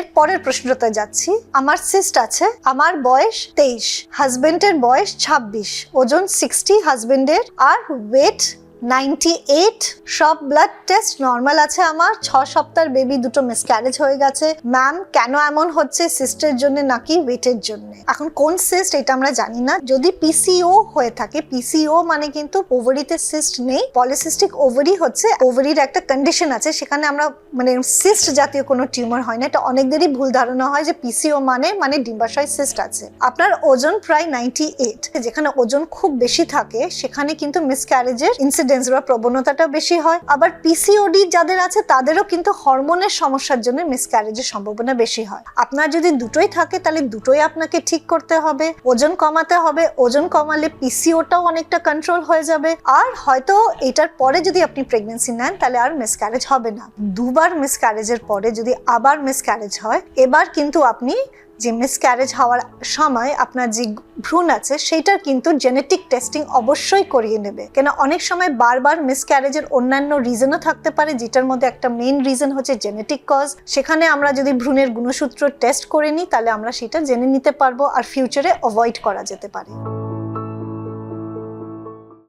এর পরের প্রশ্নটাতে যাচ্ছি। আমার সিস্ট আছে, আমার বয়স তেইশ হাজবেন্ডের বয়স ছাব্বিশ, ওজন সিক্সটি হাজবেন্ডের আর ওয়েট নাইনটি এইট সব ব্লাড টেস্ট নর্মাল আছে আমার। ছ সপ্তাহের বেবি দুটো মিসক্যারেজ হয়ে গেছে। ম্যাম কেন এমন হচ্ছে? সিস্টের জন্য নাকি ওয়েটের জন্য? এখন কোন সিস্ট এটা আমরা জানি না। যদি পিসিও হয়ে থাকে পিসিও মানে কিন্তু ওভারিতে সিস্ট নেই। পলিসিস্টিক ওভারি হচ্ছে ওভারির একটা কন্ডিশন আছে। সেখানে আমরা মানে সিস্ট জাতীয় কোনো টিউমার হয় না। এটা অনেকদেরই ভুল ধারণা হয় যে পিসিও মানে মানে ডিম্বাশয় সিস্ট আছে। আপনার ওজন প্রায় নাইনটি এইট। যেখানে ওজন খুব বেশি থাকে সেখানে কিন্তু মিসক্যারেজের ইনসিডেন্স বা প্রবণতাটা বেশি হয়। আবার পিসিওডি যাদের আছে, তাদেরও কিন্তু হরমোনের সমস্যার জন্য মিসক্যারেজের সম্ভাবনা বেশি হয়। আপনার যদি দুটোই থাকে, তাহলে দুটোই আপনাকে ঠিক করতে হবে। ওজন কমাতে হবে। ওজন কমালে পিসিওটাও অনেকটা কন্ট্রোল হয়ে যাবে। আর হয়তো এটার পরে যদি আপনি প্রেগনেন্সি নেন, তাহলে আর মিসক্যারেজ হবে না। দুবার মিসক্যারেজের পরে যদি আবার মিসক্যারেজ হয়, এবার কিন্তু আপনি যে মিসক্যারেজ হওয়ার সময় আপনার যে ভ্রুণ আছে, সেইটার কিন্তু জেনেটিক টেস্টিং অবশ্যই করিয়ে নেবে। কেন অনেক সময় বারবার মিসক্যারেজের অন্যান্য রিজনও থাকতে পারে, যেটার মধ্যে একটা মেইন রিজন হচ্ছে জেনেটিক কজ সেখানে আমরা যদি ভ্রূণের গুণসূত্র টেস্ট করে নিই, তাহলে আমরা সেটা জেনে নিতে পারব আর ফিউচারে অ্যাভয়েড করা যেতে পারে।